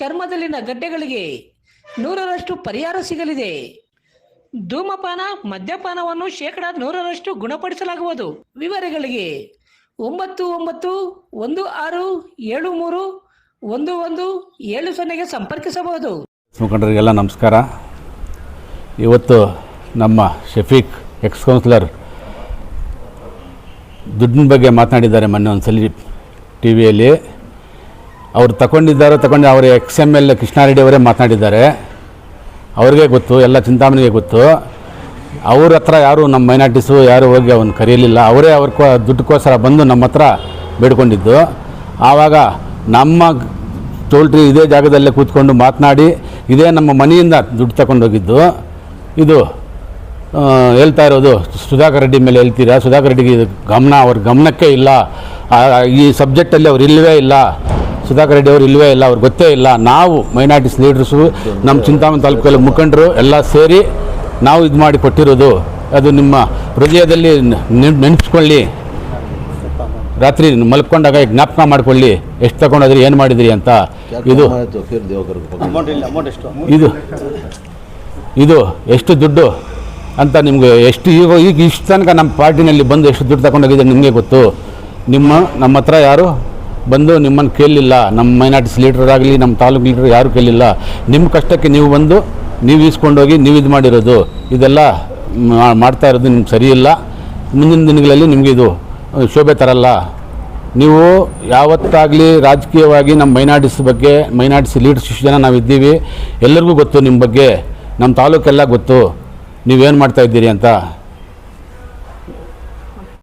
ಚರ್ಮದಲ್ಲಿನ ಗಡ್ಡೆಗಳಿಗೆ ನೂರರಷ್ಟು ಪರಿಹಾರ ಸಿಗಲಿದೆ. ಧೂಮಪಾನ, ಮದ್ಯಪಾನವನ್ನು ಶೇಕಡ ನೂರರಷ್ಟು ಗುಣಪಡಿಸಲಾಗುವುದು. ವಿವರಗಳಿಗೆ ಒಂಬತ್ತು ಒಂಬತ್ತು ಒಂದು ಆರು ಏಳು ಮೂರು ಒಂದು ಒಂದು ಏಳು ಸೊನ್ನೆಗೆ ಸಂಪರ್ಕಿಸಬಹುದು. ಮುಖಂಡರಿಗೆಲ್ಲ ನಮಸ್ಕಾರ. ಇವತ್ತು ನಮ್ಮ ಶಫೀಕ್ ಎಕ್ಸ್ ಕೌನ್ಸಿಲರ್ ದುಡ್ಡಿನ ಬಗ್ಗೆ ಮಾತನಾಡಿದ್ದಾರೆ. ಮೊನ್ನೆ ಒಂದು ಸಲ ಟಿ ವಿಯಲ್ಲಿ ಅವ್ರು ತಗೊಂಡಿದ್ದಾರೆ, ತಗೊಂಡು ಅವರ ಎಕ್ಸ್ ಎಂ ಎಲ್ ಕೃಷ್ಣಾರೆಡ್ಡಿ ಅವರೇ ಮಾತನಾಡಿದ್ದಾರೆ. ಅವ್ರಿಗೆ ಗೊತ್ತು, ಎಲ್ಲ ಚಿಂತಾಮಣಿಗೆ ಗೊತ್ತು. ಅವ್ರ ಹತ್ರ ಯಾರು ನಮ್ಮ ಮೈನಾರ್ಟಿಸು ಯಾರು ಹೋಗಿ ಅವನು ಕರೆಯಲಿಲ್ಲ ಅವರೇ ಅವ್ರ ಕೋ ದುಡ್ಡುಗೋಸ್ಕರ ಬಂದು ನಮ್ಮ ಹತ್ರ ಬೇಡ್ಕೊಂಡಿದ್ದು. ಆವಾಗ ನಮ್ಮ ಟೋಲ್ಟ್ರಿ ಇದೇ ಜಾಗದಲ್ಲೇ ಕೂತ್ಕೊಂಡು ಮಾತನಾಡಿ, ಇದೇ ನಮ್ಮ ಮನೆಯಿಂದ ದುಡ್ಡು ತಗೊಂಡೋಗಿದ್ದು ಇದು ಹೇಳ್ತಾ ಇರೋದು, ಸುಧಾಕರ್ ರೆಡ್ಡಿ ಮೇಲೆ ಹೇಳ್ತೀರಾ? ಸುಧಾಕರ್ ರೆಡ್ಡಿಗೆ ಇದು ಗಮನ, ಅವ್ರ ಗಮನಕ್ಕೆ ಇಲ್ಲ. ಈ ಸಬ್ಜೆಕ್ಟಲ್ಲಿ ಅವ್ರು ಇಲ್ಲವೇ ಇಲ್ಲ. ಸುಧಾಕರ್ ರೆಡ್ಡಿ ಅವರು ಇಲ್ಲವೇ ಇಲ್ಲ ಅವ್ರಿಗೆ ಗೊತ್ತೇ ಇಲ್ಲ. ನಾವು ಮೈನಾರಿಟೀಸ್ ಲೀಡರ್ಸು, ನಮ್ಮ ಚಿಂತಾಮಣಿ ತಾಲೂಕಲ್ಲಿ ಮುಖಂಡರು ಎಲ್ಲ ಸೇರಿ ನಾವು ಇದು ಮಾಡಿ ಕೊಟ್ಟಿರೋದು. ಅದು ನಿಮ್ಮ ಹೃದಯದಲ್ಲಿ ನೆನಪಿಸ್ಕೊಳ್ಳಿ. ರಾತ್ರಿ ಮಲ್ಕೊಂಡಾಗ ಜ್ಞಾಪಕ ಮಾಡ್ಕೊಳ್ಳಿ. ಎಷ್ಟು ತಗೊಂಡೋದ್ರಿ, ಏನು ಮಾಡಿದ್ರಿ ಅಂತ. ಇದು ಇದು ಇದು ಎಷ್ಟು ದುಡ್ಡು ಅಂತ ನಿಮಗೆ ಎಷ್ಟು ಈಗ ಈಗ ಇಷ್ಟು ತನಕ ನಮ್ಮ ಪಾರ್ಟಿನಲ್ಲಿ ಬಂದು ಎಷ್ಟು ದುಡ್ಡು ತಗೊಂಡೋಗಿದ್ದಾರೆ ನಿಮಗೆ ಗೊತ್ತು. ನಿಮ್ಮ, ನಮ್ಮ ಹತ್ರ ಯಾರು ಬಂದು ನಿಮ್ಮನ್ನು ಕೇಳಲಿಲ್ಲ ನಮ್ಮ ಮೈನಾರ್ಟಿಸ್ ಲೀಡರ್ ಆಗಲಿ ನಮ್ಮ ತಾಲೂಕು ಲೀಡರ್ ಯಾರು ಕೇಳಲಿಲ್ಲ ನಿಮ್ಮ ಕಷ್ಟಕ್ಕೆ ನೀವು ಬಂದು ನೀವು ಈಸ್ಕೊಂಡೋಗಿ ನೀವು ಇದು ಮಾಡಿರೋದು. ಇದೆಲ್ಲ ಮಾಡ್ತಾ ಇರೋದು ನಿಮ್ಗೆ ಸರಿಯಿಲ್ಲ ಮುಂದಿನ ದಿನಗಳಲ್ಲಿ ನಿಮಗೆ ಇದು ಶೋಭೆ ತರಲ್ಲ. ನೀವು ಯಾವತ್ತಾಗಲಿ ರಾಜಕೀಯವಾಗಿ ನಮ್ಮ ಮೈನಾರ್ಟಿಸ್ ಬಗ್ಗೆ, ಮೈನಾರ್ಟಿಸ್ ಲೀಡರ್ಸ್ ಇಷ್ಟು ಜನ ನಾವು ಇದ್ದೀವಿ. ಎಲ್ಲರಿಗೂ ಗೊತ್ತು ನಿಮ್ಮ ಬಗ್ಗೆ. ನಮ್ಮ ತಾಲೂಕೆಲ್ಲ ಗೊತ್ತು. ನೀವೇನು ಮಾಡ್ತಾ ಇದ್ದೀರಿ ಅಂತ.